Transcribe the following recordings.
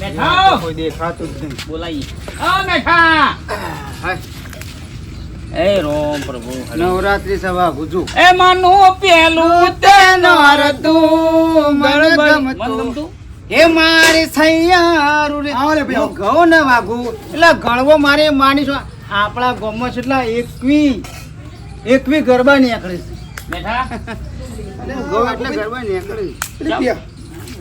મેઠા કોઈ દેખાતું જ નહીં. બોલાઈએ. આ મેઠા એ રોમ પ્રભુ નવરાત્રી સભા ગુજુ એ માનું પેલું તે નરતું મન ગમતું. ગમતું? મારી સૈયારું ઘઉં ને વાગુ. એટલે ગળવો મારે માનીશું આપણા ગામમાં કેટલા એકવી એકવી ગરબા નીકળે છે. બેઠા. ગૌ એટલે ગરબા નીકળે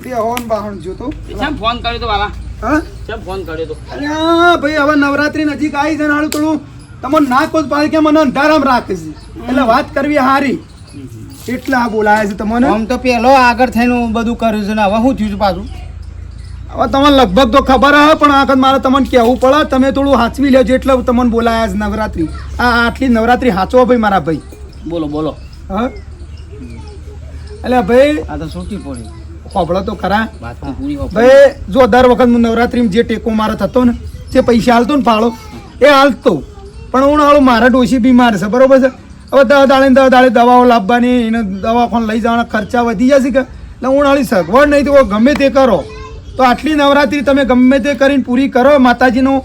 ચાલ. હોન બાહણ જો તો. શેમ ફોન કર્યો તો વાલા હા? શેમ ફોન કર્યો તો? અરે આ ભાઈ હવે નવરાત્રી નજીક આવી છે ને હાલું થોડું તમને ના કોઈ પાડે કે મને અંધારામ રાખે છે એટલે વાત કરવી હારી. એટલા આ બોલાયા છે તમને. આમ તો પેલો આગળ થઈને હું બધું કર્યું છે ને હવે શું થયું છે પાછું? હવે તમને લગભગ તો ખબર હે પણ આગળ મારે તમને કહેવું પડે. તમે થોડું હાચવી લેજો એટલે તમને બોલાયા છે નવરાત્રી. આ આટલી નવરાત્રી હાચવો ભાઈ મારા ભાઈ. બોલો બોલો. હા? એટલે ભાઈ આ તો છૂટી પડી. હોબળો તો ખરા. ભાઈ જો દર વખત હું નવરાત્રીમાં જે ટેકો મારો થતો ને જે પૈસા હાલતો ને ફાળો એ હાલતો પણ હું હાલો મારા ડોશી બીમાર છે બરોબર છે? હવે દવા દાડે દવા દાડે દવાઓ લાવવાની એને દવાખાને લઈ જવાના ખર્ચા વધી જશે કે? એટલે હું હાલી સગવડ નહીં તો ગમે તે કરો. તો આટલી નવરાત્રી તમે ગમે તે કરીને પૂરી કરો માતાજીનું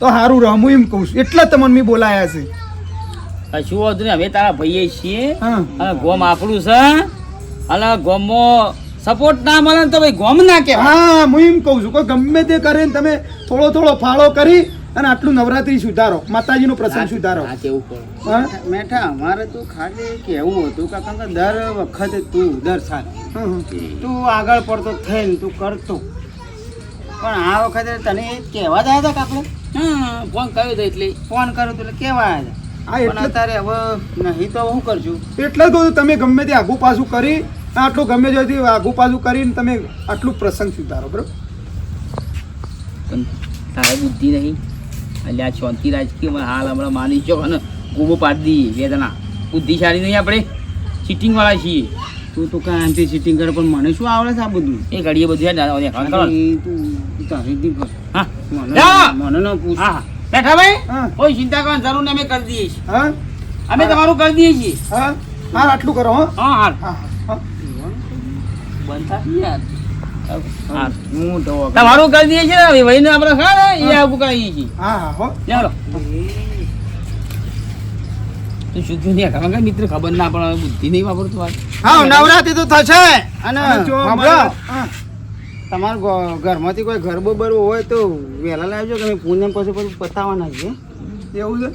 તો સારું રહો હું એમ કહું છું. એટલે તમને મેં બોલાયા છે. કશું વાંધો ને અમે તારા ભાઈએ છીએ. ગોમ આપણું છે અને ગોમમાં સપોર્ટ ના મળે ને તો ભાઈ ગોમ ના કે હા હું એમ કહું છું કે ગમે તે કરીને તમે થોડો થોડો ફાળો કરી અને આટલું નવરાત્રી સુધારો માતાજીનો પ્રસંગ સુધારો. હા કેવું પડે? મેઠા અમારે તો ખાલી કેવું હતું કે કારણ કે દર વખતે તું દર સાલ. તું આગળ પડતો થઈને તું કરતો. પણ આ વખતે તને કહેવા જ આવ્યા હતા કે આપણે? હા ફોન કર્યો તો એટલે. ફોન કર્યો તો એટલે કેવા આવ્યા હતા. પણ એટલે તારે હવે નહીં તો હું કરજું એટલે તો તમે ગમે તે આગુ પાછું કરી આટલું ગમે ત્યાંથી આગુ પાછું કરીને તમે આટલું પ્રસંગ સુધારો બરોબર? તારે બુદ્ધિ નહીં. એટલે આ શાંતિ રાજકીય હાલ હમણાં માની છો અને ગોબો પાડી દઈએ બે જણા. બુદ્ધિશાળી નહીં આપણે. ચીટિંગ વાળા છીએ. તું તો કાંઈ આમથી સીટિંગ કરે પણ મને શું આવડે છે આ બધું? એ ઘડીએ બધું તું તારી કર. હા. મને. ન પૂછ. હા બેઠા ભાઈ. કોઈ ચિંતા કરવાની જરૂર નહીં અમે કરી દઈએ છીએ. હા? અમે તમારું કરી દઈએ છીએ. હા? હા આટલું કરો હો. હા હા હા બંધ થા યાર હા હું તો તમારું કરી દઈએ છીએ ને ભાઈને આપણે ખા ને એ આવું કરાવીએ છીએ. હા હા હો. ચાલો તું શું થયું નહીં ખબર મિત્ર ખબર ના પણ બુદ્ધિ નહીં વાપરતું વાત હા નવરાત્રી તો થશે. અને તમારા ઘરમાંથી કોઈ ઘર બરબો હોય તો વહેલા લાવજો કે અમે પૂનમ પછી પછી પતાવવાના છીએ એવું છે?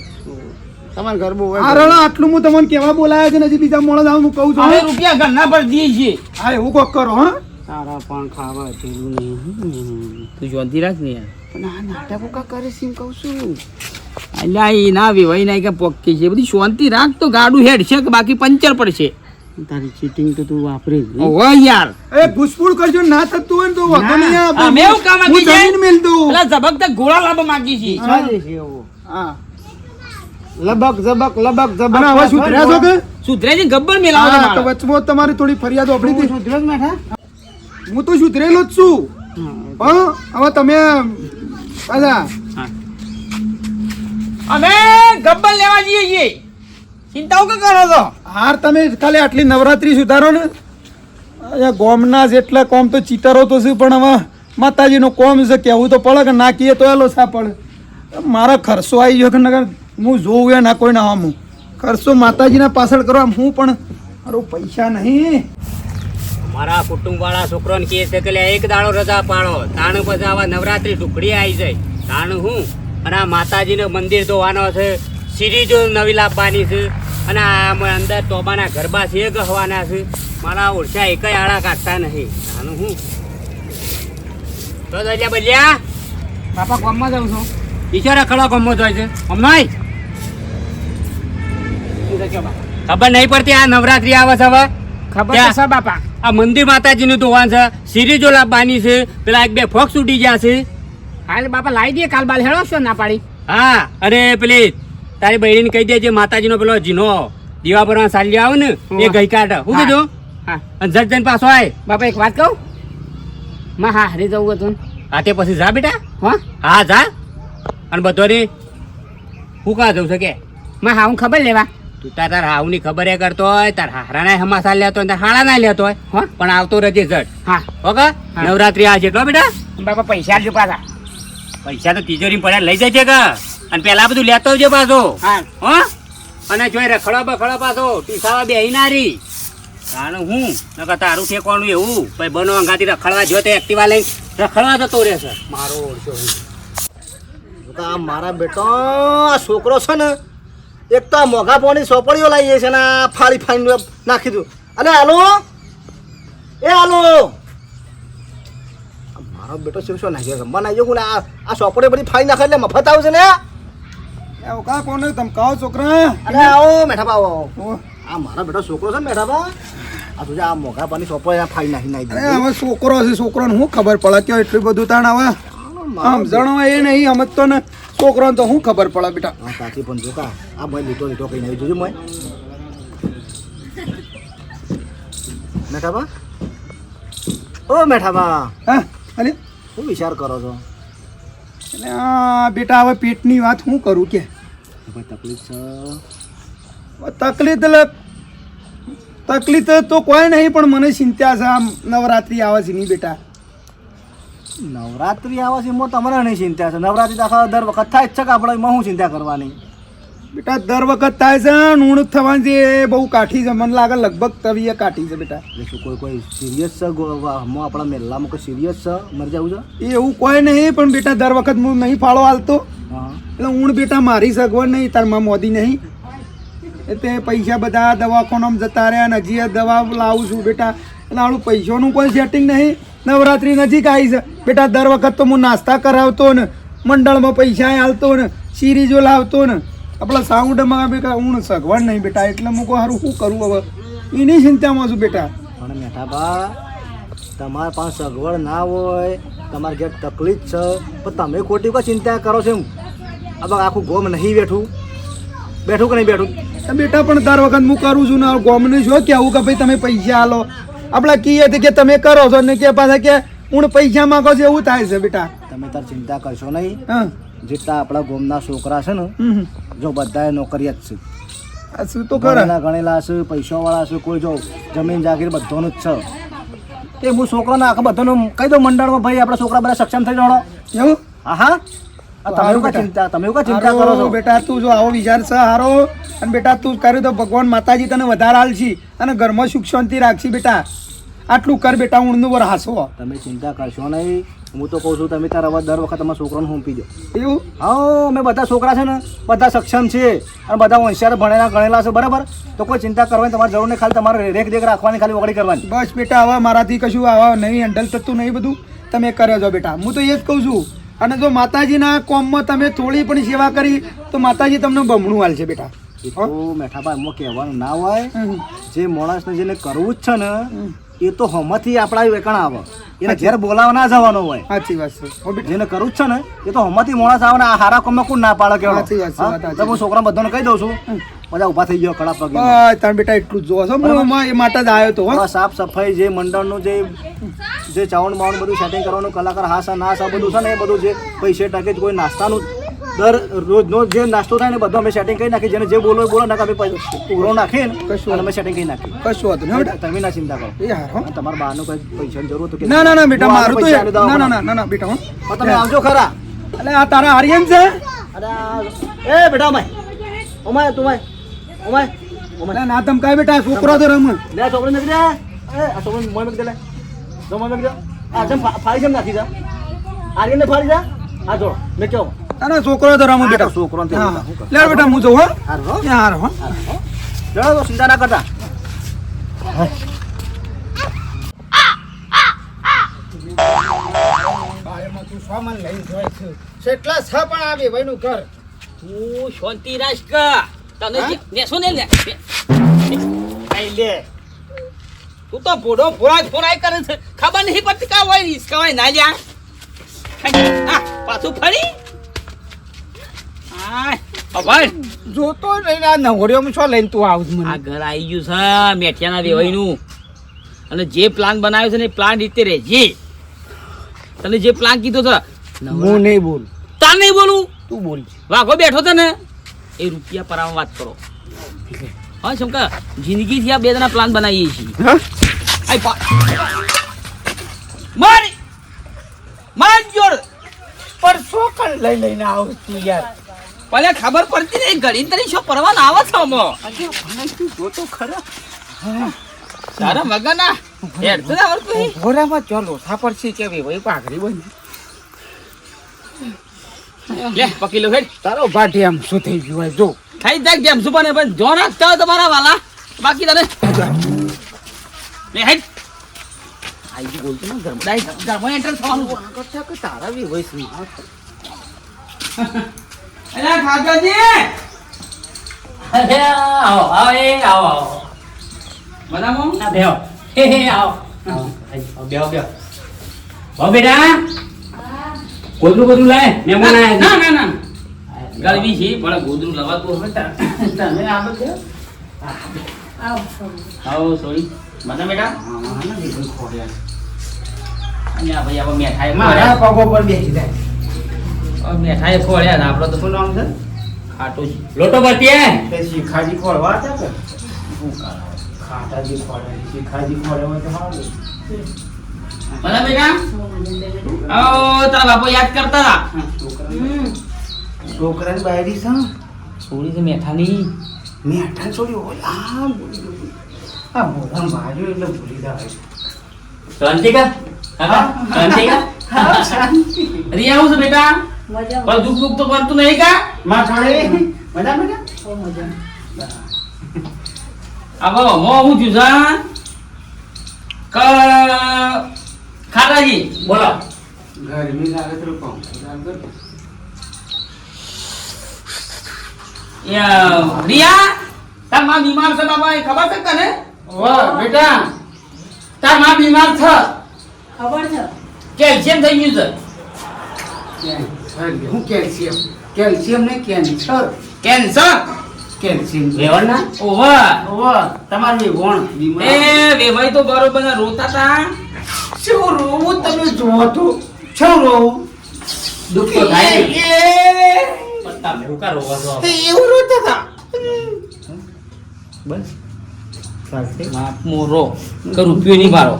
તમારે ઘર બહુ હા રણા આટલું હું તમને કેવા બોલાયા છે ને હજી બીજા મોડા હું કહું છું હા? રૂપિયા ઘરના પર દઈએ છીએ. હા એવું કોક કરો હા. તારા પણ ખાવા જેવું નહીં તું જોતી રાખ ને યાર. પણ નાટકો કા કરે છે એમ કહું છું. અલ્યા એ ના વેવાઈ ના કે પોકી છે. બધી શાંતિ રાખ તો ગાડું હેડ છે કે બાકી પંચર પડશે. તારી ચીટિંગ તો તું વાપરી ઓહો યાર. એ ઘૂસપુડ કરજો ના થતું હોય ને તો વાંધો નહીં આ હા, મેં કામ આપી છે? જમીન મેલ દઉં. પેલા ઝબકતા ગોળા લાવવા માંગી છે. છે. હા. લબક ઝબક લબક જબક અને હવે સુધર્યા છો કે? સુધરે છે ગબ્બર મેલાવો છે તો. વચમાં તમારી થોડી ફરિયાદો આપણી હતી સુધર્યો જ મેઠા? હું તો સુધરેલો જ છું. હા. પણ હવે તમે પાછા અમે ગબ્બર લેવા જઈએ છીએ. ચિંતાઓ કે કરો છો? હાર તમે ખાલી આટલી નવરાત્રી સુધારો ને. અહીંયા ગોમના જેટલા કોમ તો ચીતરો તો છે પણ હવે માતાજીનો કોમ છે કેવું તો પડે કે નાખીએ તો એલો સા પડે મારા ખર્ચો આવી ગયો કે નકર હું જોઉં એ ના કોઈ ના હું કરશો માતાજીના પાછળ કરવા હું પણ મારું પૈસા નહીં. મારા કુટુંબ વાળા છોકરોને કહે છે કે એક દાડો રજા પાડો. તાણ પછી આવા નવરાત્રી ટુકડી આવી જાય. તાણ હું? અને આ માતાજીનું મંદિર ધોવાનો છે સિરીજો નવી લાવવાની છે. અને આ અંદર તોબાના ગરબા છે ગહવાના છે. મારા ઓરછા એક આળા કાઢતા નહીં. આનું હું? તો દરિયા બલ્યા? બાપા ગામમાં જાઉં છું. ઈશ્વર રખડો ગામમાં જાય છે. હમણાં ખબર નહીં પડતી આ નવરાત્રી આવે છે હવે? ખબર છે બાપા. આ મંદિર માતાજીનું દુકાન છે સિરીજો લાવવાની છે પેલા એક બે ફોક્સ ઉડી ગયા છે. હાલ બાપા લાવી દઈએ કાલ બાલ હેળો છો ના પાડી. હા અને પેલી તારી બહેરીને કહી દેજે માતાજીનો પેલો જીનો. દીવા પર સાલી આવે ને એ ગઈ કાઢ હું. કીધું? હા. અને જટ જઈને પાછો આય. બાપા એક વાત કહું? માં હા હરી જવું હતું હા તે પછી જા બેટા. હા? હા જા. અને રે હું કાં જવું છે કે? માં હા હું ખબર લેવા. તું તાર તાર હાવની ખબર એ કરતો હોય તાર હારાના હમાસા લેતો હોય તાર હાડા ના લેતો હોય હા? પણ આવતો રજે ઝટ. હા. ઓકે હા. નવરાત્રી આ છે એટલો બેટા? બાપા પૈસા આલજો પાછા. પૈસા તો તિજોરી પડ્યા લઈ જજે કે. અને પેલા બધું લેતો આવજો પાછો. હા. હો? અને જોઈ રખડો બખડો પાછો ટીસાવા બેહી નારી તાણ હું? નકર તારું ઠેકવાનું એવું. ભાઈ બનો અંગાથી રખડવા જો તે એક્ટિવા લઈને રખડવા જતો રહેશે મારો ઓળશો. આ મારા બેટો આ છોકરો છે ને એક તો આ મોઘા પોણી સોપડીઓ લાવીએ છે ને ફાળી ફાળી નાખી દઉં. અને હાલો એ હાલો. મારો બેટો શું શું નાખ્યો રમવા નાખ્યો હું આ આ સોપડીઓ બધી ફાળી નાખે એટલે મફત આવશે ને? આવો કા કોને? ધમકાવો છોકરા. અરે આવો મેઠા ઓ, આ મારા બેટો છોકરો છે ને મેઠા બા આ આ મોઘા પાણી સોપડી ફાળી નાખી નાખી હવે છોકરો છે છોકરોને શું ખબર પડે? કે એટલું બધું તાણ આવે? આમ જણો એ નહીં સમજતો ને છોકરોને તો શું ખબર પડે બેટા? હા સાચી પણ જો કા આ મેં લીટો લીટો કઈ નહીં જોયું મેં મેઠાબા? ઓ મેઠાબા. હા અરે શું વિચાર કરો છો? એટલે આ બેટા હવે પેટની વાત શું કરું કે? તકલીફ છે. તકલીફ એટલે તકલીફ તો કોઈ નહીં પણ મને ચિંતા છે. આમ નવરાત્રી આવે છે નહીં બેટા. નવરાત્રી આવે છે એમાં તમારે નહીં ચિંતા છે. નવરાત્રી તો આખા દર વખત થાય જ છે કે આપણે એમાં શું ચિંતા કરવાની? બેટા દર વખત થાય છે ઊણ થવાની છે એ બહુ કાઠી છે. મને લાગે લગભગ તવીએ કાઠી છે બેટા. શું કોઈ કોઈ સિરિયસ છે? આપણા મેલામાં કોઈ સિરિયસ છે? મરી જવું છે? એવું કોઈ નહીં પણ બેટા દર વખત હું નહીં ફાળો હાલતો. એટલે ઊણ બેટા મારી સગવડ નહીં તારમાં મોદી નહીં. એટલે પૈસા બધા દવાખાનામાં જતા રહ્યા અને હજી દવા લાવું છું બેટા. એટલે આવું પૈસાનું કોઈ સેટિંગ નહીં. નવરાત્રી નજીક આવી છે. બેટા દર વખત તો હું નાસ્તા કરાવતો ને મંડળમાં પૈસા હાલતો ને સિરીજો લાવતો ને. આપણા સાઉન્ડમાં બેટા ઊણ સગવડ નહીં બેટા એટલે હું કહું સારું શું કરું હવે? એની ચિંતામાં છું બેટા. પણ મેઠાબા તમારા પાસે સગવડ ના હોય તમારે ઘેર તકલીફ છે પણ તમે ખોટી કોઈ ચિંતા કરો છો એમ? હવે આખું ગોમ નહીં બેઠું? બેઠું કે નહીં બેઠું? બેટા પણ દર વખત હું કરું છું ને ગોમને શું કહેવું કે ભાઈ તમે પૈસા આલો? આપણા કહીએ કે તમે કરો છો ને કે પાછા કે હું પૈસા માંગો છો એવું થાય છે બેટા. તમે તાર ચિંતા કરશો નહીં. જેટલા આપણા ગોમના છોકરા છે ને. જો બધાએ નોકરિયાત છે. શું તો ખરા ગણેલા છે પૈસાવાળા છે કોઈ જો જમીન જાગીર બધાનું જ છે. તે હું છોકરાને આખા બધાનું કહી દઉં મંડળમાં ભાઈ આપણા છોકરા બધા સક્ષમ થઈ જવાનો એવું? હા હા. તમે ચિંતા તમે ચિંતા કરો છો? બેટા તું જો આવો વિચાર છે હારો. અને બેટા તું કર્યું તો ભગવાન માતાજી તને વધારે હાલશી અને ઘરમાં સુખ શાંતિ રાખશી બેટા. આટલું કર બેટા ઊંડનું वर હાસો. તમે ચિંતા કરશો નહીં. હું તો કહું છું તમે તારા હવે દર વખત તમારા છોકરાને હોંપી દો. એવું? હા મેં બધા છોકરા છે ને બધા સક્ષમ છે અને બધા હોશિયાર ભણેલા ગણેલા છે બરાબર? તો કોઈ ચિંતા કરવાની તમારે જરૂર નહીં ખાલી તમારે રેખ દેખ રાખવાની ખાલી વગડી કરવાની. બસ બેટા હવે મારાથી કશું આવા નહીં હેન્ડલ થતું નહીં બધું. તમે કર્યો છો બેટા. હું તો એ જ કહું છું. અને જો માતાજીના કોમમાં તમે થોડી પણ સેવા કરી તો માતાજી તમને બમણું હાલશે બેટા. એ તો મેઠાભાઈ એમાં કહેવાનું ના હોય. જે માણસને જેને કરવું જ છે ને એ તો હમથી આપણા વેકણ આવે. એને ઘેર બોલાવવા ના જવાનો હોય. સાચી વાત છે. જેને કરવું જ છે ને એ તો હમથી મોણસ આવે ને આ હારા કોમમાં કોણ ના પાડે કેવો સાચી વાત છે, હું? છોકરા બધાને કહી દઉં છું બધા ઊભા થઈ ગયો કડા પગે તાર બેટા એટલું જ જોવો છો એ માટે જ આવ્યો તો સાફ સફાઈ જે મંડળનું જે જે ચાવણ બાવણ બધું સેટિંગ કરવાનું કલાકાર હા સા ના સા બધું છે ને એ બધું જે પૈસે ટકે કોઈ નાસ્તાનું દર રોજનો જે નાસ્તો થાય ને બધું અમે સેટિંગ કરી નાખી જેને જે બોલો બોલો નાખે અમે પૈસા ઉઘરો નાખીએ ને કશું અમે સેટિંગ કરી નાખી કશું હતું નહીં તમે ના ચિંતા કરો. તમારા બાનું કોઈ પૈસાની જરૂર તો ના ના ના બેટા મારું તો પૈસા ના ના. ના ના ના બેટા હું. તમે આવજો ખરા. એટલે આ તારા આર્યન છે? અરે એ બેટા અમાય ઓમાય તું અમાય ઓમાય ઓમાય ના ના ધમકાય બેટા છોકરો તો રમ. લે છોકરો મેકી દે એ આ છોકરો મોય મેકી દે લે. જો મોય મેકી દે. આ જમ ફાડી જેમ નાખી જા આર્યનને ફાડી જા આ જો મેં કેવો તારા છોકરો તો રમ બેટા. તો તે કર? લે બેટા હું જઉં હો. હારું હો. એ હાર હો. ચલો તો ચિંતા ના કરતા. તું સામાન લઈને જોય છે કેટલા છે પણ આ ભાઈનું ઘર તું શાંતિ રાખ કે તને હા? ને લે આઈ લે તું તો ભોડો ફોરાય ફોરાય કરે છે. ખબર નહીં પડતી કા હોય રિસ્કા હોય ના લ્યા. પાછું ફરી. અભાઈ જોતો નહીં આ નવરીઓમાં શું લઈને તું આવું આ ઘર આવી ગયું છે મેઠિયાના દેવાઈનું અને જે પ્લાન બનાવ્યો છે ને પ્લાન રીતે રહેજે. તને જે પ્લાન કીધો છે હું નહીં બોલ. તાર નહીં બોલું? તું બોલ. વાઘો બેઠો છે ને એ રૂપિયા પર વાત કરો. હા શંકર જિંદગીથી આ બે જણા પ્લાન બનાવીએ છીએ. મારી આય જોડ. પર મારી લઈ લઈને આવું તું યાર? ભલે ખબર પડતી નહીં ઘડી તરી શું પરવાન આવે છે અમો? જો તો ખરા. તારા મગના? હેડ તો આવડતું નહીં ઘોડામાં ચો લોથા પડશે કે ભાઈ પાઘડી બની? લે પકીલો હેડ. તારો ભાટી આમ શું થઈ ગયું હોય જો. થઈ જાય જેમ સુપાને પણ જો ના હોય તમારા વાલા. બાકી તને. લે હેડ. આઈ બોલતો ને ગરમ. ડાઈ ગરમ એન્ટર થવાનું તારા બી હોય? છે અરે ખાજાજી અરે આવો આવો એ આવો આવો. બરાબર? ના બેહો. હે હે આવો. આવો આવો, બેહો બેહો. હો બેટા ગોદરું ગોદરું લાય મહેમાન ના આયા ના ના ગરમી છે પણ ગોદરું લવાતું હોય. તમે આ બધું? આવો સોરી. બધા બેટા? અને આ ભાઈ આપણે મેઠાઈ મારા પગો પર બેસી જાય. મેઠાઈ ખોળ્યા ને આપણો તો શું નામ છે? ખાટું લોટો તે શીખાજી ખોળવા હતા કે? ખાટાજી ખોળે શીખાજી ખોળે હોય તો સારું બધા બેટા. આવો તારા બાપુ યાદ કરતા હતા? છોકરાની. બાયડી છે સોરી છે મેઠાની. મેઠા છોડી હોય? આ. મોઢા માર્યો એટલે ભૂલી જાય શાંતિ કા કાકા રિયા આવું છે બેટા? પણ દુઃખ દુઃખ તો કરતું નહીં કા? માં છોડે મજા મજા? આવો મો હું જુઝા જા. ક ખાતાજી બોલો. ગરમી લાગે તો કોમ. યા, રિયા તારમાં બીમાર છે બાબા એ ખબર છે તને? વાહ બેટા. તારમાં બીમાર છે. ખબર છે. કેલ્શિયમ થઈ ગયું છે. હું કેલ્શિયમ? કેલ્શિયમ ને કેન્સર. કેન્સર? કેલ્શિયમ વેવણના ઓવર ઓવા તમારી વણ એ વેવાઈ તો બરોબર રોતા તા. શું રોવું? તમે જોવો તો. શું રોવું? દુઃખ તો થાય એ- એવું રોતા હતા બસ. ચાલશે. બાપ મોરો. કે રૂપિયો નહીં મારો.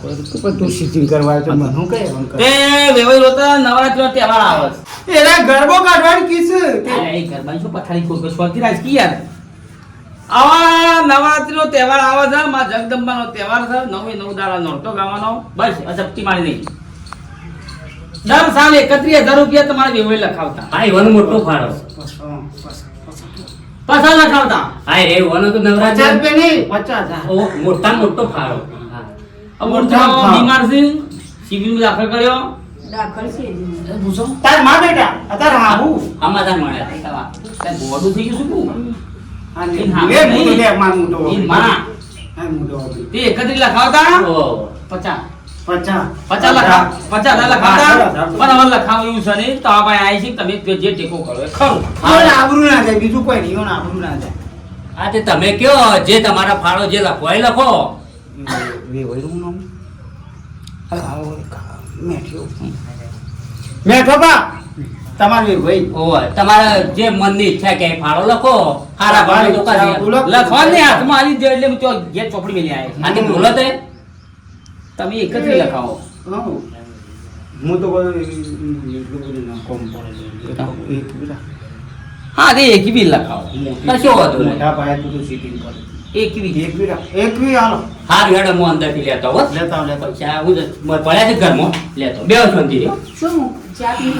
કરવા તો મને હું કઈ એમ કર તે વેવાઈ રોતા નવરાત્રી તહેવાર આવે છે. એના ગરબો કાઢવાની કીસ એ ઘરમાં શું પથારી ખોલ ખોલ શાંતિ કી યાર? આવા નવરાત્રી તહેવાર આવે છે માં જગદંબા તહેવાર છે નવે નવ દાડા નોરતો ગાવાનો. બસ અજપતી મારી નહીં દર સાલ એકત્રીસ હજાર રૂપિયા તમારે વેવાઈ લખાવતા. હા એ વનો મોટો ફાળો. પાછા લખાવતા. હા એ વનો તો પચાસ નવરાત્રી પચાસ હજાર. ઓ મોટા મોટો ફાળો. બીમાર છે શિબિર દાખલ કર્યો. દાખલ છે હજી. પૂછો તારમાં બેટા અત્યારે હાહુ. આમાં તાર. મળે બોડું થઈ ગયું શું તું? હા, મોટો નહીં. લે માં મોટો એ માં. હા મોટો તે એકત્રીસ લખાવતા ઓ પચાસ. પચાસ. પચાસ લખા પચાસ. લખાવતા હા, પણ હવે લખાવ્યું છે નહીં તો આ ભાઈ આવી છે તમે જે ટેકો કરો એ ખરું. ઈવોને ના જાય બીજું કોઈ નહીં ઈવોને ના જાય. આ તે તમે કયો જે તમારા ફાળો જે લખો એ લખો. વેવાઈનું નામ અરે એક મેઠ્યો મેઠો બા તમાર વેવાઈ ઓય તમારા જે મનની ઈચ્છા કે ફાળો લખો હારા ફાળો તો કરી આપો. લખવાની હાથમાં આલી દે એટલે તો ચોપડી મેલી આવે આ તે બોલો તે. તમે એકત્રીસ લખાવો. હું. તો કોમ પડે એક બી હા તે લખાવો. કશો વાંધો મોટા પાયે બધું સીટિંગ કરે એકવી એક બી. એક બી હાલો. હાર હેડો હું અંદરથી લેતો હો લેતા લેતા આવો. હું પડ્યા છે ઘરમાં. લેતો. બે શાંતિ શું ચા પી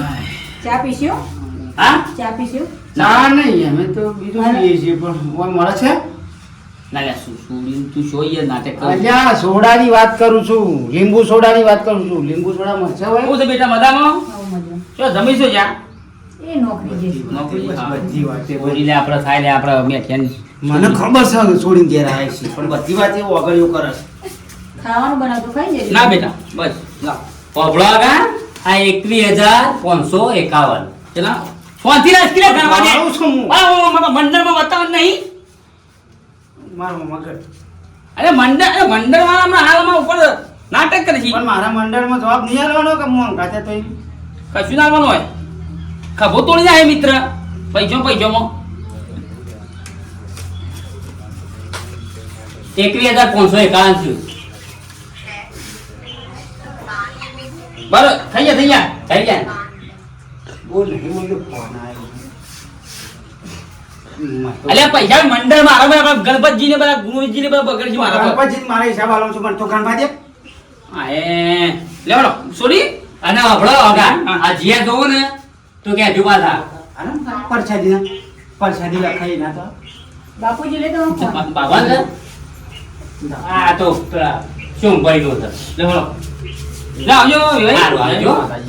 ચા પીસ્યો હા? ચા પીસ્યો ના નહીં અમે તો બીજું પીએ છીએ પણ ઓય મળે છે? ના લે શું શું તું યાર નાટક કરું. અલ્યા સોડાની વાત કરું છું. લીંબુ સોડાની વાત કરું છું. લીંબુ સોડા મળશે હોય હું છે બેટા મજામાં? ચો મજા. શું જમીશું જા? એ નોકરી નોકરી. બધી વાતે બોલી લે આપણે થાય લે આપણે મેઠિયાની મને ખબર છે છોડીને ઘેર આવે છે. પણ બધી વાત એવું અગળ્યું કરે છે. ખાવાનું બનાવતો ખાઈ જાય ના બેટા બસ ના પોપડો આગા આ એકવીસ હજાર પાંચસો એકાવન. ચલા. ફોનથી રાજ કિલો કરવા દે આવું છું હું. આ હું મારા મંડળમાં બતાવ નહીં. મારો મગર અરે મંડળ અરે મંડળ વાળા હમણાં હાલમાં ઉપર નાટક કરે છે. પણ મારા મંડળમાં જવાબ નહીં આવવાનો કે હું અંકાતે તો? કશું ના આવવાનું હોય. ખભો તોડી જાય મિત્ર. પૈસો પૈસોમાં એકવીસ હજાર પાંચસો એકાવન થયું. બરો થઈ ગયા થઈ ગયા થઈ જાય બોલ નહીં મને ફોન આવ્યો. અલ્યા પૈસા મંડળ મારા બધા ગણપતજી ને બધા ગુરુજી ને બધા બગડજી મારા ગણપતજી મારા હિસાબ આલો છું પણ તો ગણપા દે. હા એ લેવડો સોરી અને હભળો હગા આ જીયા જોવો ને તો કે હજુ પાછા. પરસાદી પરસાદી લખાઈ ના તો. બાપુજી લે તો. બાબા આ તો શું ભાઈ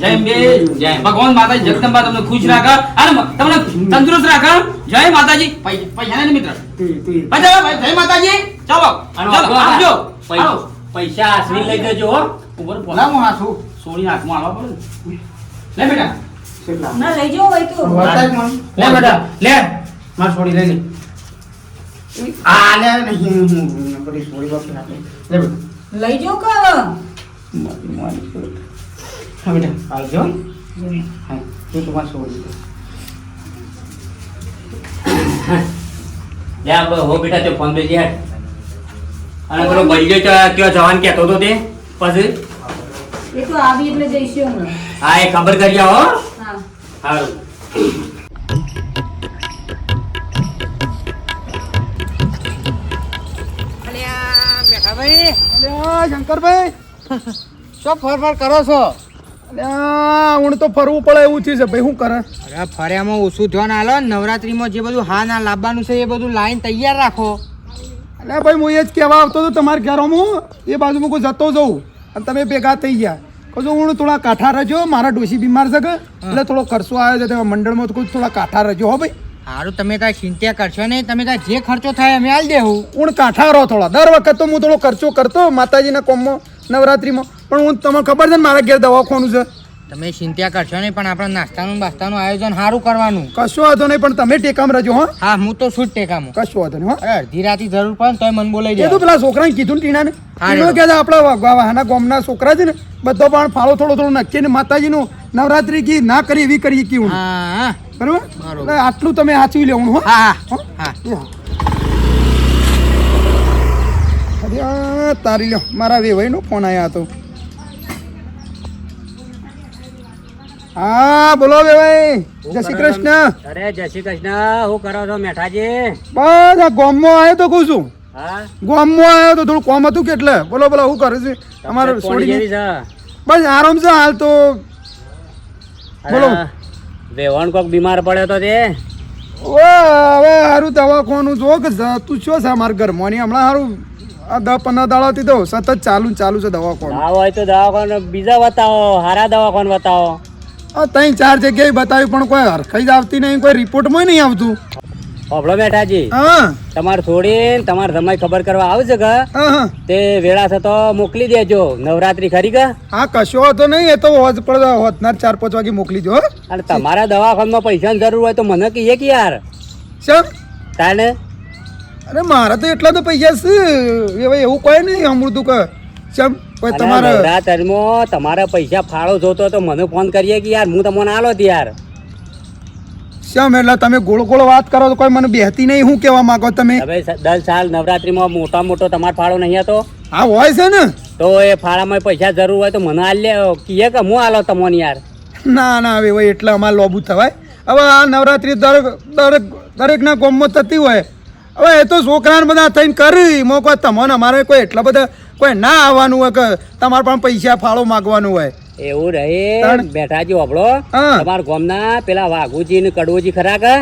અંબે જય. ભગવાન માતાજી જગદંબા તમને ખુશ રાખે. અને તમને તંદુરસ્ત રાખે. જય માતાજી. પૈસા ને મિત્ર? તું તું પૈસા ભાઈ, જય માતાજી. ચાલો હાલો. પૈસા આશરી લઈ જજો ઉપર ઉપર. ના હું સોની હાથમાં આવવા પડે લે બેટા. ના લઈ જાઓ હોય તો. લે બેટા લે. માર છોડી લઈ લે. આ લે નહીં હું બધી છોડી બાપી આપે લે બેટા. લઈ જાઓ કે મારી મારી છોડી. હા બેટા આવજો હા તું તમાર છોડી દે. લે આપણે હો બેટા તો ફોન બેસી હેડ અને પેલો તો કયો જવાન કહેતો તો તે? પછી? એ તો આવી એટલે જઈશું હા એ ખબર કરી આવો હા. સારું અલ્યા શંકરભાઈ શું ફર ફર કરો છો? અલ્યા હું તો ફરવું પડે એવું થયું છે. ભાઈ શું કરે? અરે ફર્યામાં ઓછું ધ્યાન આલો નવરાત્રીમાં જે બધું હા ના લાવવાનું છે એ બધું લાઈન તૈયાર રાખો. અલ્યા ભાઈ હું એ જ કહેવા આવતો હતો તમારા ઘરોમાં એ બાજુમાં કોઈ જતો જઉં અને તમે ભેગા થઈ ગયા. છું, હું થોડા કાંઠા રજો મારા ડોસી બીમાર છે કે? એટલે થોડો ખર્ચો આવ્યો છે તેમાં મંડળમાં થોડા કાંઠા રજો હો ભાઈ. સારું તમે કાંઈ ચિંતા કરશો નહીં. તમે કાંઈ જે ખર્ચો થાય અમે આલી દેવું હું કાંઠા રહો થોડા. દર વખત તો હું થોડો ખર્ચો કરતો માતાજીના કોમમાં નવરાત્રિમાં. પણ હું તમને ખબર છે ને મારા ઘેર દવાખાનું છે? તમે ચિંતા કરશો નહીં પણ આપણે નાસ્તાનું બાસ્તાનું આયોજન સારું કરવાનું. કશો વાંધો નહીં પણ તમે ટેકામ રહેજો હા. હા હું તો શું જ કશું વાંધો નહીં હા. અડધી રાતી જરૂર પડે ને તોય મને બોલાઈ જાય તો પેલા છોકરાને કીધું ને ટીણાને. કહે છે આપણા વાહના ગામના છોકરા છે ને બધો પણ ફાળો થોડો થોડો નક્કીને માતાજીનું નવરાત્રી કી ના કરી એવી કરીએ કી હા હા. બરાબર. આટલું તમે સાચવી લેવું હો હા. હા હા. અરે તારી લ્યો. મારા વેવાઈનો ફોન આવ્યો હતો. હા બોલો વેવાઈ. જય શ્રી કૃષ્ણ. અરે જય શ્રી કૃષ્ણ. હું કરો છો મેઠાજી? બસ આ ગામમાં આવ્યો તો કહું છું. હા. ગામમાં આવ્યો તો થોડું કોમ હતું કેટલે બોલો બોલો શું કરે છે? તમારે છોડી બસ આરામ છે હાલ તો. બોલો. વેવણ કોક બીમાર પડ્યો તો તે. ઓ હવે હારું દવાખાનું જો કે તું શું છે મારા ઘરમાં હમણાં હારું આ દસ પંદર દાડાથી તો સતત ચાલુ ચાલુ છે દવાખાનું. હા હોય તો દવાખાનું બીજા બતાવો હારા દવાખાને બતાવો. ત્રણ ચાર જગ્યાએ બતાવ્યું પણ કોઈ હરખાઈ જ આવતી નહીં કોઈ રિપોર્ટમાં નહીં આવતું. મેઠાજી હા. તમારે છોડીને તમારે સમય ખબર કરવા આવશે કે તે વેળા થતો મોકલી દેજો. નવરાત્રી ખરી કે હા કશો તો નહીં એ તો હોજ પડે હોતનાર ચાર પાંચ વાગે મોકલી દો અને તમારા દવાખાનામાં પૈસાની જરૂર હોય તો મને કહીએ કે યાર. શેમ તાને? અરે મારા તો એટલા તો પૈસા છે. એવું કોઈ નહીં અમૃતું કે શેમ તમારે નવરાત્રીમાં તમારે પૈસા ફાળો જોતો તો મને ફોન કરીએ કે યાર હું તમને આલો યાર શેમ એટલે તમે ગોળ ગોળ વાત કરો તો કોઈ મને બેહતી નહીં હું કેવા માંગો તમે? હવે દસ સાલ નવરાત્રીમાં મોટા મોટો તમારો ફાળો નહીં હતો? હા હોય છે ને. તો એ ફાળામાં પૈસા જરૂર હોય તો મને આલ લે કીએ કે હું આલો તમને યાર? ના ના હવે હોય એટલે અમારે લોબુ થવાય હવે આ નવરાત્રી દરેક દરેક દરેકના ગોમમાં થતી હોય. હવે એ તો છોકરાને બધા થઈને કરી મોકો તમને અમારે કોઈ એટલા બધા કોઈ ના આવવાનું હોય કે તમારે પણ પૈસા ફાળો માગવાનું હોય. એવું રહે બેઠા બેઠાજી આપડો. તમારા ગામના પેલા વાઘુજી ને કડવોજી ખરા કે?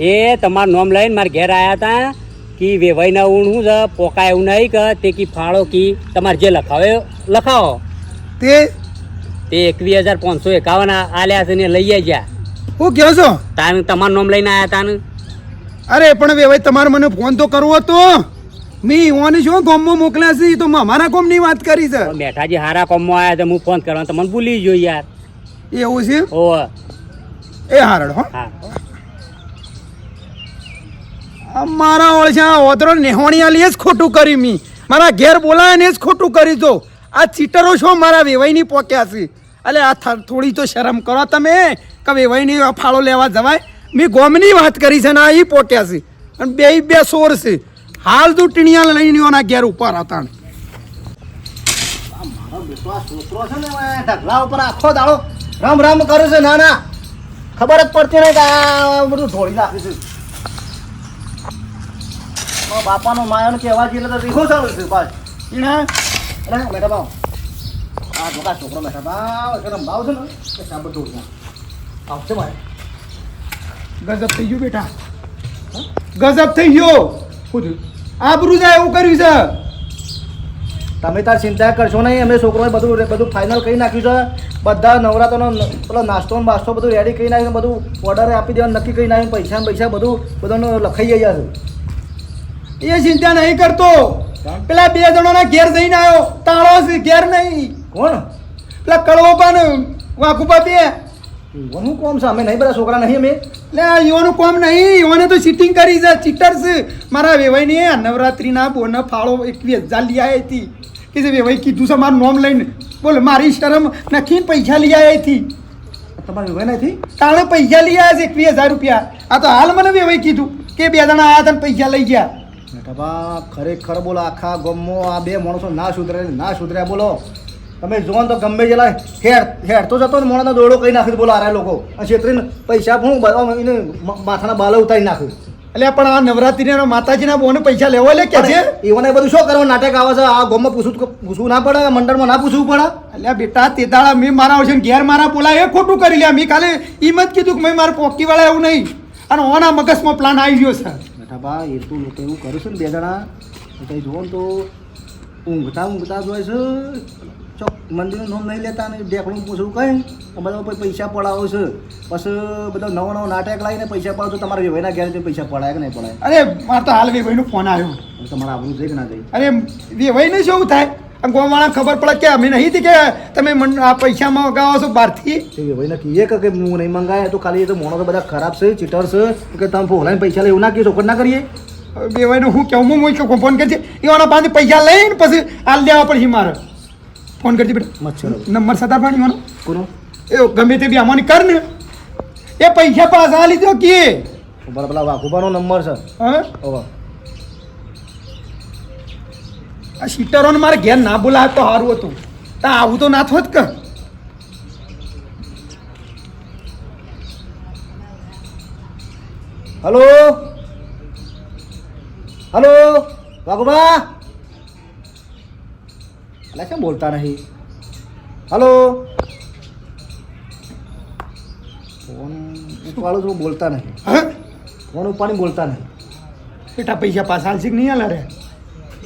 એ તમારું નામ લઈને મારા ઘેર આયા હતા કે વેવાઈ ના ઊણ હું છે પોકા એવું નહીં કે તે કી ફાળો કી તમારે જે લખાવે લખાવો. તે? તે એકવીસ હજાર પાંચસો એકાવન આલ્યા છે ને લઈ ગયા. હું કહો છો? તાન તમારું નામ લઈને આયા તાન. અરે પણ વેવાઈ તમારે મને ફોન તો કરવો હતો. મી ઓને શું ગોમમાં મોકલ્યા છે તો અમારા ગામની વાત કરી છે. બેઠાજી હારા કોમમાં આયા છે હું ફોન કરવાનો તમને ભૂલી ગયો યાર. એવું છે? ઓ એ હારડ હો. મારા ઓળશા ઓતરો નેહોણિયાલી જ ખોટું કરી મી. મારા ઘેર બોલાય ને જ ખોટું કરી દો આ ચીટરો છો મારા વેવાઈની પોક્યા છે. અલે આ થોડી તો શરમ કરો તમે કે વેવાઈની ફાળો લેવા જવાય. મેં ગોમની વાત કરી છે ને આ એ પોક્યા છે. અને બે બે સોર છે. હાલ તું ટીણિયા લઈને એના ઘેર ઉપર હતા મારો બેટો છોકરો છે ને ઢગલા ઉપર આખો દાડો રામ રામ કરે છે ના ના. ખબર જ પડતી નહીં કે આ બધું ઢોળી મારા બાપાનો માયાનો કહેવા જઈએ તો રીખો ચાલુ છે બસ. અરે બેઠા ભાવ આ જોકા છોકરો બેઠા ભાવ એટલે ભાવ છે ને. કે ધોળી આવશે મારે ગજબ થઈ ગયું બેટા. ગજબ થઈ ગયો. થયું આબરૂ જાય એવું કર્યું છે. તમે તાર ચિંતા કરશો નહીં અમે છોકરોએ બધું બધું ફાઇનલ કરી નાખ્યું છે. બધા નવરાત્રનો પેલો નાસ્તો બાસ્તો બધું રેડી કરી નાખ્યું બધું ઓર્ડર આપી દેવાનું નક્કી કરી નાખ્યું પૈસા પૈસા બધું બધાનું લખાઈ ગયા છે. એ ચિંતા નહીં કરતો. પેલા બે જણાના ઘેર જઈને આવ્યો તાળો ઘેર નહીં. કોણ? પેલા કડવો પણ વાકુપા બે હું કોમ છે અમે નહીં બધા છોકરા નહીં અમે. લે આ યુવાનું કોમ નહીં યુવાને તો ચીટિંગ કરી છે ચીટર્સ મારા વેવાઈને નવરાત્રીના બોને ફાળો એકવીસ હજાર લઈ આવી હતી. કે જે વેવાઈ કીધું છે મારું નોમ લઈને. બોલ મારી શરમ નથી પૈસા લઈ આવી હતી. તમારે વેવાઈ નથી? તાણે પૈસા લઈ આવ્યા છે એકવીસ હજાર રૂપિયા. આ તો હાલ મને વેવાઈ કીધું કે બે જણા આવ્યા હતા પૈસા લઈ ગયા. બેટા ખરેખર બોલો આખા ગમો આ બે માણસો ના સુધરે ના સુધર્યા બોલો. તમે જુઓ ને તો ગમે જેલા હેર હેર તો જતો ને મોણાનો દોડો કઈ નાખી બોલો આ લોકો. છેતરીને પૈસા બધા એને માથાના બાલા ઉતારી નાખ્યું એટલે પણ આ નવરાત્રીના માતાજીના બોને પૈસા લેવા લે કે છે? એવાને બધું શું કરવા નાટક આવે છે આ ગોમાં પૂછવું પૂછવું ના પડે મંડળમાં ના પૂછવું પડે? એટલે બેટા તેતાળા મેં મારા આવશે ઘેર મારા બોલા એ ખોટું કરી લ્યા મેં કાલે એમ જ કીધું કે મેં મારા પોકી વાળા એવું નહીં. અને ઓના મગજમાં પ્લાન આવી ગયો છે. બેટા બા એ તો લોકો એવું કરું છે ને બે જણા કંઈ જુઓ ને તો ઊંઘતા ઊંઘતા જોઈ છે. ચોક મંદિરનું નામ નહીં લેતા ને ઢેકણું પૂછવું કંઈ બધા પછી પૈસા પડાવો છે. પછી બધા નવો નવો નાટક લાવીને પૈસા પડાવો તો તમારા વેવાઈના ઘેર પૈસા પડાય કે નહીં પડાય? અરે મારે તો હાલ વેભાઈનો ફોન આવ્યો. તમારે આબરું છે કે ના જઈ અરે વેભાઈને શું થાય? ગોવાળા ખબર પડે કે અમે નહીં હતી કે તમે આ પૈસા મંગાવો છો બહારથી? ભાઈને વેવાઈને કહીએ કે હું નહીં મંગાય તો ખાલી એ તો મોણો તો બધા ખરાબ છે ચીટર છે કે તમે ઓનલાઈન પૈસા લેવું ના કહીએ ચોખટ ના કરીએ? વેભાઈને હું કેવું? હું હું ફોન કરજે એવાના પાસે પૈસા લઈને પછી હાલ દેવા પડશે મારે. ફોન કરજે બેટા. મચ્છરો નંબર સતા પાણી માનો કોનો? એ ગમે તે બી આમાંની કર ને. એ પૈસા પાછા લીધો કે. બરાબર પેલા વાઘુબાનો નંબર છે. હા? ઓવા આ સીટરોને મારે ઘેર ના બોલાવે તો સારું હતું. તા આવું તો ના થોત કે હલો? હલો? વાઘુબા? અલા કેમ બોલતા નહીં? હલો? ફોન ઉપાડું તો બોલતા નહીં. ફોન ઉપાડી બોલતા નહીં. બેટા પૈસા પાછા હાલશે નહીં હાલે રે?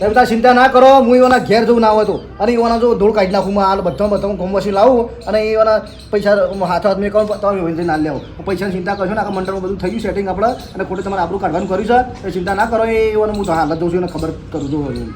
એ બધા ચિંતા ના કરો હું એવાના ઘેર જવું ના હોય તો. અને એવાના જો ધૂળ કાઢી નાખું આ બધા બધા હું ઘોમવાસી લાવું અને એવાના પૈસા હાથ હાથ મેં કહું તમે વેચી ના લેવો. હું પૈસાની ચિંતા કરશો ને આખા મંડળમાં બધું થઈ ગયું સેટિંગ આપણે અને ખોટે તમારે આપણું કાઢવાનું કર્યું છે. એ ચિંતા ના કરો એ એવાનું હું હાલત જોઉં છું એને ખબર કરું છું.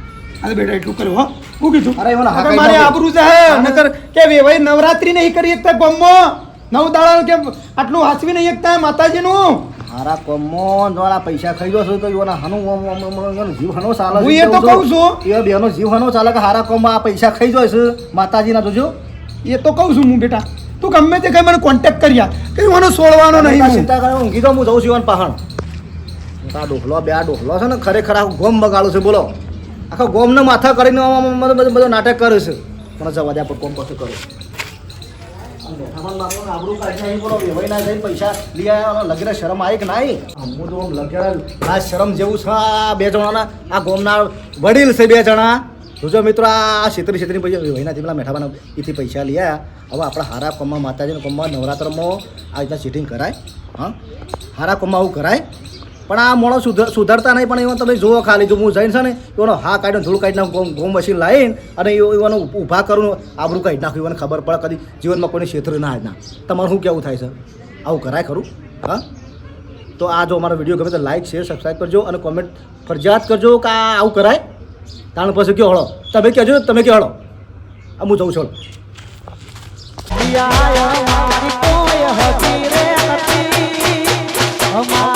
અરે બેટા એટલું કરો હો. હું કીધું અરે હા નકર મારે આબરૂ છે નકર કે વેવાઈ નવરાત્રી નહીં કરી એકતા ગમમાં. નવ દાડા કે આટલું હાસવી નહીં એકતા માતાજીનું? મારા કોમો દ્વારા પૈસા ખાઈ ગયો તો યોના હનું ઓમ ઓમ ઓમ ઓમ જીવ હનો ચાલે હું એ તો કહું છું. એ બેનો જીવ હનો ચાલે કે હારા કોમમાં આ પૈસા ખાઈ જાય છે માતાજીના જોજો. એ તો કહું છું હું બેટા. તું ગમે તે કઈ મને કોન્ટેક્ટ કર્યા કઈ મને છોડવાનો નહીં ચિંતા કરો ઊંઘી તો હું જઉં છું પહાણ. આ ડોકલો બે આ ડોકલો છે ને ખરેખર આ ગોમ બગાડું છે બોલો. આખા ગોમને માથા કરીને બધું બધો નાટક કરે છે. પણ જવા દે કોમ પછી કરે. શરમ જેવું છે, આ બે જણાના, આ ગોમના વડીલ છે બે જણા. જોજો મિત્રો, આ છેતરી છેતરી પૈસા વહીનાથી પેલા મેઠાબાના પૈસા લઈ હવે આપણા હારા કોમમાં, માતાજીના કોમમાં નવરાત્રમાં આ રીતના ચીટિંગ કરાય, હા? હારા કોમમાં આવું કરાય. પણ આ મોણો સુધર, સુધરતા નહીં, પણ એવા તમે જુઓ ખાલી, જો હું જઈને છે ને એનો હા કાઢીને, ધૂળ કાઢી નાખું ગોમ મશીન લાવીને અને એવાનો ઊભા કરું આબરું કાઢી નાખ્યું એને ખબર પડે કદી જીવનમાં કોઈને ક્ષેત્ર ના ના. તમારું શું કેવું થાય છે? આવું કરાય ખરું? હા? તો આ જો અમારો વીડિયો ગમે તો લાઈક શેર સબસ્ક્રાઈબ કરજો અને કોમેન્ટ ફરજિયાત કરજો કે આ આવું કરાય? તાણ પછી કયો હળો? તમે કહેજો તમે કયો હળો? આ હું જઉં છું, હળો.